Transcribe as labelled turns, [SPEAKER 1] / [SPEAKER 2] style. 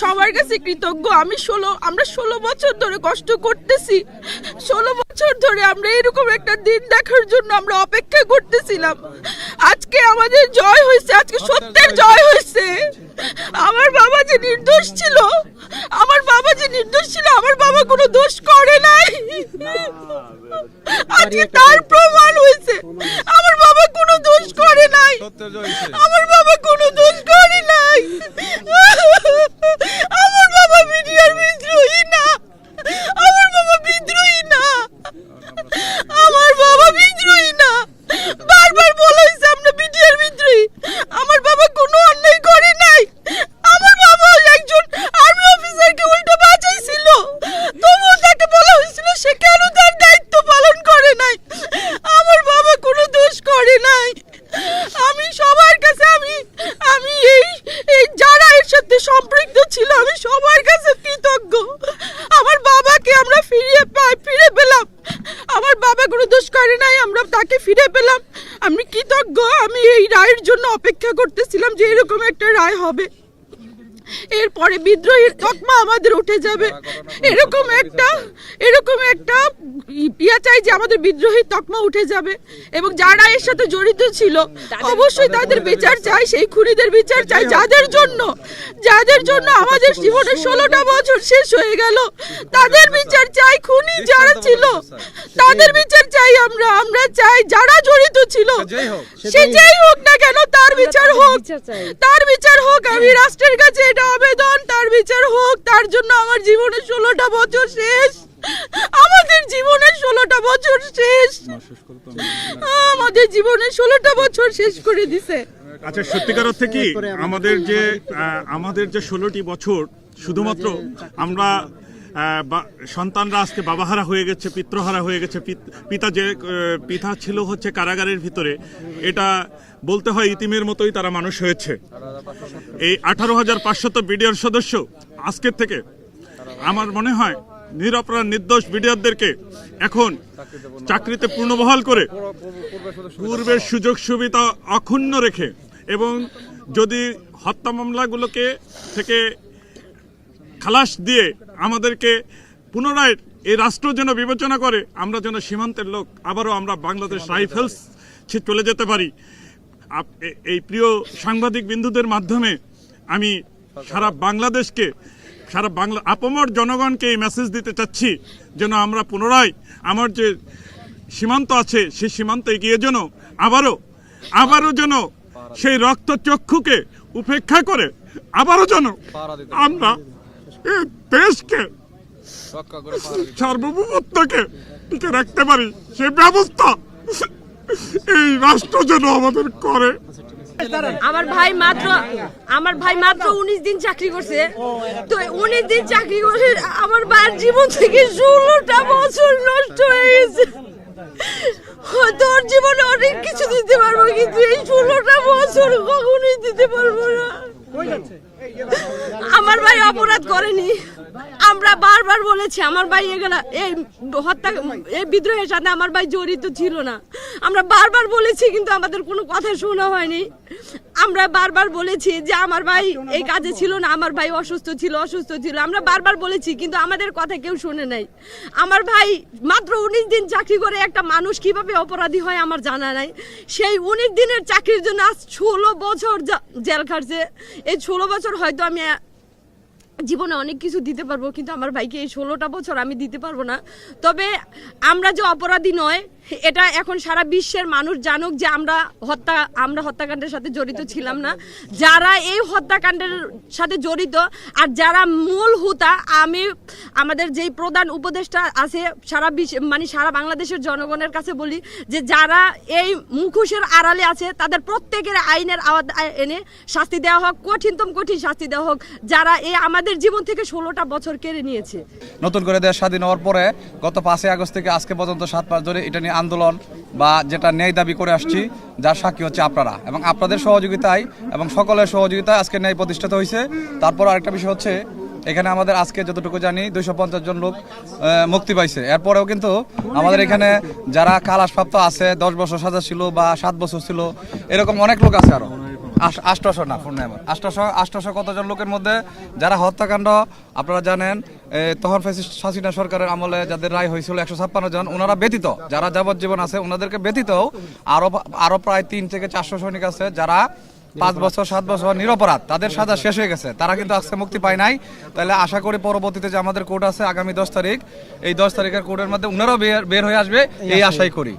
[SPEAKER 1] সবার কাছে কৃতজ্ঞ। আমি ষোলো আমরা ষোলো বছর ধরে কষ্ট করতেছি। ষোলো বছর ধরে আমরা এরকম একটা দিন দেখার জন্য আমরা অপেক্ষা করতেছিলাম। আজকে আমাদের জয় হয়েছে আজকে সত্যের জয় হয়েছে। আমার বাবা যে নির্দোষ ছিল আমার বাবা যে নির্দোষ ছিল আমার বাবা কোনো দোষ করে নাই। আজকে তার প্রমাণ হয়েছে। আমার বাবা কোনো দোষ করে নাই। আমার বাবা কোনো দোষ করে নাই আমার বাবা মিডিয়ার বিদ্রোহী না আমার বাবা বিদ্রোহী না আমার বাবা বিদ্রোহী না বারবার বলা হয়েছে আমরা মিডিয়ার বিদ্রোহী আমার বাবা কোনো অন্যায় করে নাই আমার বাবা একজন আর্মি অফিসারকে উল্টো বাঁচাইছিল তবুও তাকে বলা হয়েছিল সে কেন তার দায়িত্ব পালন করে নাই আমার বাবা কোনো দোষ করে নাই আমি সবার কাছে আমি আমি এই এই যারা এর সাথে সম্পৃক্ত ছিল আমি সবার কাছে কৃতজ্ঞ আমার বাবাকে আমরা ফিরিয়ে পাই, ফিরে পেলাম। আমার বাবা কোনো দোষ করে নাই, আমরা তাকে ফিরে পেলাম। আমি কৃতজ্ঞ, আমি এই রায়ের জন্য অপেক্ষা করতেছিলাম যে এরকম একটা রায় হবে। এরপরে বিদ্রোহীর তকমা আমাদের উঠে যাবে। এরকম একটা এরকম একটা ইয়া চাই যে আমাদের বিদ্রোহীর তকমা উঠে যাবে। এবং যারা এর সাথে জড়িত ছিল অবশ্যই তাদের বিচার চাই সেই খুনিদের বিচার চাই যাদের জন্য যাদের জন্য আমাদের জীবনের ষোলোটা বছর শেষ হয়ে গেল। তাদের বিচার চাই। খুনি যারা ছিল তাদের বিচার চাই আমরা আমরা চাই যারা জড়িত ছিল। সে যেই হোক না কেন তার বিচার হোক। তার বিচার হোক আমি রাষ্ট্রের কাছে এটা আবেদন তার বিচার হোক তার জন্য আমার জীবনের ষোলোটা বছর শেষ। আমাদের জীবনের ষোলোটা বছর শেষ। আমাদের জীবনের ষোলোটা বছর শেষ করে দিছে।
[SPEAKER 2] আচ্ছা সত্যিকার অর্থে কি? আমাদের যে আমাদের যে ষোলোটি বছর শুধুমাত্র আমরা সন্তানরা আজকে বাবাহারা হয়ে গেছে পিত্রহারা হয়ে গেছে। পিত- যে পিতা ছিল হচ্ছে কারাগারের ভিতরে। এটা বলতে হয় ইতিমের মতোই তারা মানুষ হয়েছে। এই আঠারো হাজার পাঁচশত বিডিআর সদস্য আজকের থেকে আমার মনে হয় নিরপরাধ, নির্দোষ বিডিআরদেরকে এখন চাকরিতে পূর্ণবহাল করে পূর্বের সুযোগ সুবিধা অক্ষুণ্ণ রেখে এবং যদি হত্যা মামলাগুলোকে থেকে খালাস দিয়ে আমাদেরকে পুনরায় এই রাষ্ট্র যেন বিবেচনা করে আমরা যেন সীমান্তের লোক আবারও আমরা বাংলাদেশ রাইফেলস চলে যেতে পারি। এই প্রিয় সাংবাদিক বিন্দুদের মাধ্যমে আমি সারা বাংলাদেশকে সারা বাংলা আপমর জনগণকে এই মেসেজ দিতে চাচ্ছি যেন আমরা পুনরায় আমার যে সীমান্ত আছে সেই সীমান্তে গিয়ে যেন আবারও আবারও যেন সেই রক্ত চক্ষুকে উপেক্ষা করে আবারও যেন আমরা এই দেশকে, সার্বভৌমত্বকে টিকে রাখতে পারি, সে ব্যবস্থা এই রাষ্ট্র যেন আমাদের করে।
[SPEAKER 3] আমার ভাই মাত্র, আমার ভাই মাত্র উনিশ দিন চাকরি করছে। তো উনিশ দিন চাকরি করে আমার ভাইয়ের জীবন থেকে ষোলোটা বছর নষ্ট হয়ে গেছে। হয়তো ওর জীবনে অনেক কিছু দিতে পারব, কিন্তু এই ষোলোটা বছর কখনোই দিতে পারব না। করেনি। আমরা বারবার বলেছি, আমার ভাই এগুলা, এই হত্যা, এই বিদ্রোহের সাথে আমার ভাই জড়িত ছিল না। আমরা বারবার বলেছি, কিন্তু আমাদের কোনো কথা শোনা হয়নি। আমরা বারবার বলেছি যে আমার ভাই এই কাজে ছিল না, আমার ভাই অসুস্থ ছিল অসুস্থ ছিল। আমরা বারবার বলেছি, কিন্তু আমাদের কথা কেউ শুনে নাই। আমার ভাই মাত্র উনিশ দিন চাকরি করে একটা মানুষ কীভাবে অপরাধী হয় আমার জানা নাই। সেই উনিশ দিনের চাকরির জন্য আজ ষোলো বছর জেল খাটছে। এই ষোলো বছর হয়তো আমি জীবনে অনেক কিছু দিতে পারব, কিন্তু আমার ভাইকে এই ষোলোটা বছর আমি দিতে পারব না। তবে আমরা যে অপরাধী নয়, এটা এখন সারা বিশ্বের মানুষ জানুক যে আমরা হত্যা, আমরা হত্যাকাণ্ডের সাথে জড়িত ছিলাম না। যারা এই হত্যাকাণ্ডের সাথে জড়িত আর যারা মূল হুতা, আমি, আমাদের যেই প্রধান উপদেষ্টা আছে সারা বিশ্ব মানে সারা বাংলাদেশের জনগণের কাছে বলি যে যারা এই মুখোশের আড়ালে আছে, তাদের প্রত্যেকের আইনের আওয়াজ এনে শাস্তি দেওয়া হোক, কঠিনতম কঠিন শাস্তি দেওয়া হোক। যারা এই আমাদের জীবন থেকে ষোলোটা বছর কেড়ে নিয়েছে।
[SPEAKER 4] নতুন করে দেশ স্বাধীন হওয়ার পরে গত পাঁচই আগস্ট থেকে আজকে পর্যন্ত সাত মাস ধরে এটা নিয়ে আন্দোলন বা যেটা ন্যায় দাবি করে আসছি, যার সাক্ষী হচ্ছে আপনারা। এবং আপনাদের সহযোগিতায় এবং সকলের সহযোগিতায় আজকে ন্যায় প্রতিষ্ঠিত হয়েছে। তারপর আরেকটা বিষয় হচ্ছে, এখানে আমাদের আজকে যতটুকু জানি দুইশো পঞ্চাশ জন লোক মুক্তি পাইছে। এরপরেও কিন্তু আমাদের এখানে যারা কালাসপ্রাপ্ত আছে, দশ বছর সাজা ছিল বা সাত বছর ছিল, এরকম অনেক লোক আছে আরও। আশ- আষ্টশো না ফোন আমার। আষ্টশো আষ্টশো কতজন লোকের মধ্যে যারা হত্যাকাণ্ড আপনারা জানেন তখন হাসিনা সরকারের আমলে যাদের রায় হয়েছিল একশো ছাপ্পান্ন জন ওনারা ব্যতীত যারা যাবজ্জীবন আছে ওনাদেরকে ব্যতীত আরও আরও প্রায় তিন থেকে চারশো সৈনিক আছে যারা পাঁচ বছর সাত বছর নিরপরাধ তাদের সাজা শেষ হয়ে গেছে। তারা কিন্তু আজকে মুক্তি পায় নাই। তাহলে আশা করি পরবর্তীতে যে আমাদের কোর্ট আছে আগামী দশ তারিখ এই দশ তারিখের কোর্টের মধ্যে ওনারাও বের বের হয়ে আসবে এই আশাই করি।